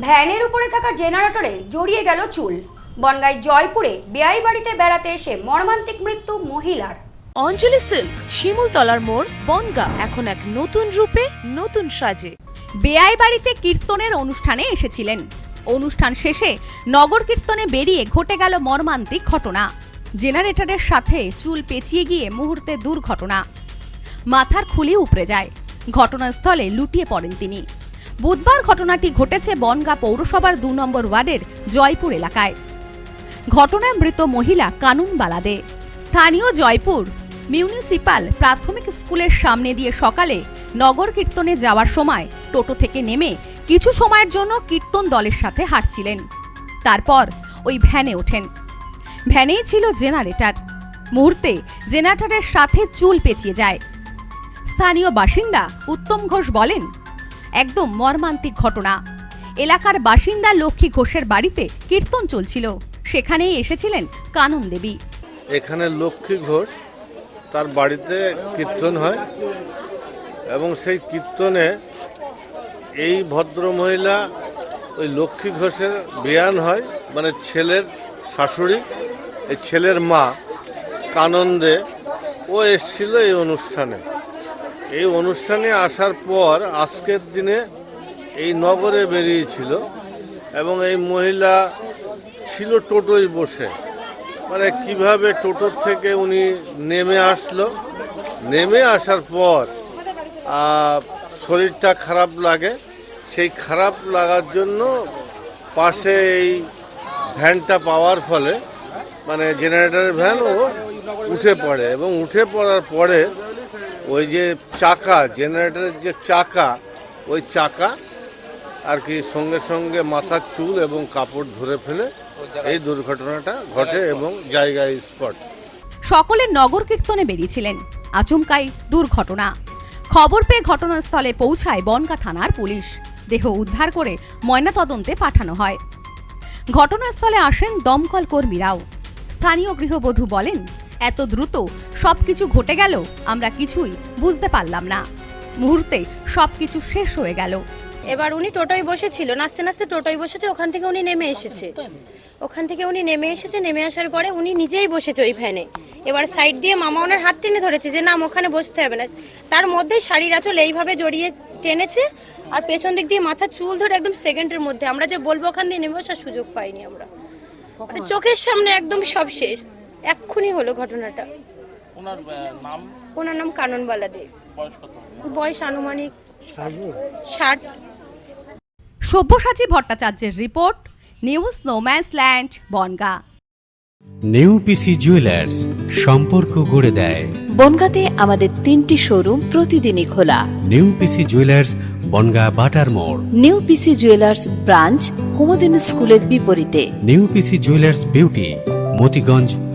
ভ্যানের উপরে থাকা জেনারেটরে জড়িয়ে গেল চুল। বনগাই জয়পুরে বেআই বাড়িতে বেড়াতে এসে মর্মান্তিক মৃত্যু মহিলার। অঞ্জলি সিল্ক শিমুলতলার মোড় বনগা এখন এক নতুন রূপে নতুন সাজে। বেআই বাড়িতে কীর্তনের অনুষ্ঠানে এসেছিলেন। অনুষ্ঠান শেষে নগর কীর্তনে বেরিয়ে ঘটে গেল মর্মান্তিক ঘটনা। জেনারেটরের সাথে চুল পেঁচিয়ে গিয়ে মুহূর্তে দুর্ঘটনা। মাথার খুলি উপড়ে যায়। ঘটনাস্থলে লুটিয়ে পড়েন তিনি। বুধবার ঘটনাটি ঘটেছে বনগা পৌরসভার দু নম্বর ওয়ার্ডের জয়পুর এলাকায়। ঘটনায় মৃত মহিলা কানুন বালাদে। স্থানীয় জয়পুর মিউনিসিপাল প্রাথমিক স্কুলের সামনে দিয়ে সকালে নগর কীর্তনে যাওয়ার সময় টোটো থেকে নেমে কিছু সময়ের জন্য কীর্তন দলের সাথে হাঁটছিলেন। তারপর ওই ভ্যানে ওঠেন। ভ্যানেই ছিল জেনারেটর। মুহূর্তে জেনারেটরের সাথে চুল পেঁচিয়ে যায়। স্থানীয় বাসিন্দা উত্তম ঘোষ বলেন একদম মর্মান্তিক ঘটনা। এলাকার বাসিন্দা লক্ষ্মী ঘোষের বাড়িতে কীর্তন চলছিল। সেখানেই এসেছিলেন কানন দেবী। এখানে লক্ষ্মী ঘোষ তার বাড়িতে কীর্তন হয় এবং সেই কীর্তনে এই ভদ্র মহিলা ওই লক্ষ্মী ঘোষের বিয়ান হয় মানে ছেলের শাশুড়ি, এই ছেলের মা কানন্দে ও এসছিল এই অনুষ্ঠানে। এই অনুষ্ঠানে আসার পর আজকের দিনে এই নগরে বেরিয়েছিল এবং এই মহিলা ছিল টোটোয় বসে। মানে কীভাবে টোটোর থেকে উনি নেমে আসলো? নেমে আসার পর শরীরটা খারাপ লাগে। সেই খারাপ লাগার জন্য পাশে এই ভ্যানটা পাওয়ার ফলে মানে জেনারেটরের ভ্যান ও উঠে পড়ে এবং উঠে পড়ার পরে ওই যে চাকা জেনারেটরের যে চাকা, ওই চাকা আর কি সঙ্গে সঙ্গে মাথার চুল এবং কাপড় ধরে ফেলে এই দুর্ঘটনাটা ঘটে এবং জায়গায় স্পট। সকলে নগর কীর্তনে বেরিয়েছিলেন। আচমকাই দুর্ঘটনা। খবর পেয়ে ঘটনাস্থলে পৌঁছায় বনগা থানার পুলিশ। দেহ উদ্ধার করে ময়নাতদন্তে পাঠানো হয়। ঘটনাস্থলে আসেন দমকল কর্মীরাও। স্থানীয় গৃহবধূ বলেন এত দ্রুত সব কিছু ঘটে গেল আমরা কিছুই বুঝতে পারলাম না। মুহূর্তে সব কিছু শেষ হয়ে গেল। এবার উনি টোটোয় বসেছিল নাচতে নাচতে টোটোয় বসেছে ওখান থেকে উনি নেমে এসেছে। ওখান থেকে উনি নেমে এসেছে নেমে আসার পরে উনি নিজেই বসেছে ওই ভ্যানে। এবার সাইড দিয়ে মামা ওনার হাত টেনে ধরেছে যে না ওখানে বসতে হবে না। তার মধ্যেই শাড়ির আঁচল এইভাবে জড়িয়ে টেনেছে আর পেছন দিক দিয়ে মাথার চুল ধরে একদম সেকেন্ডের মধ্যে। আমরা যে বলব ওখান দিয়ে নেমে বসার সুযোগ পাইনি আমরা। মানে চোখের সামনে একদম সব শেষ। এক্ষুনি হলো ঘটনাটা। ওনার নাম? ওনার নাম কাননবালা দে বয়স আনুমানিক ষাট। সব্যসাচী ভট্টাচার্যের report news no man's land Bongaon. New PC jewellers সম্পর্ক গড়ে দেয়। বনগাঁতে আমাদের তিনটি শোরুম প্রতিদিনই খোলা। নেউপিসি জুয়েলার্স বনগা বাটার মোড়। নিউ পিসি জুয়েলার্স ব্রাঞ্চ কুমদিন স্কুলের বিপরীতে। New PC jewellers beauty Motiganj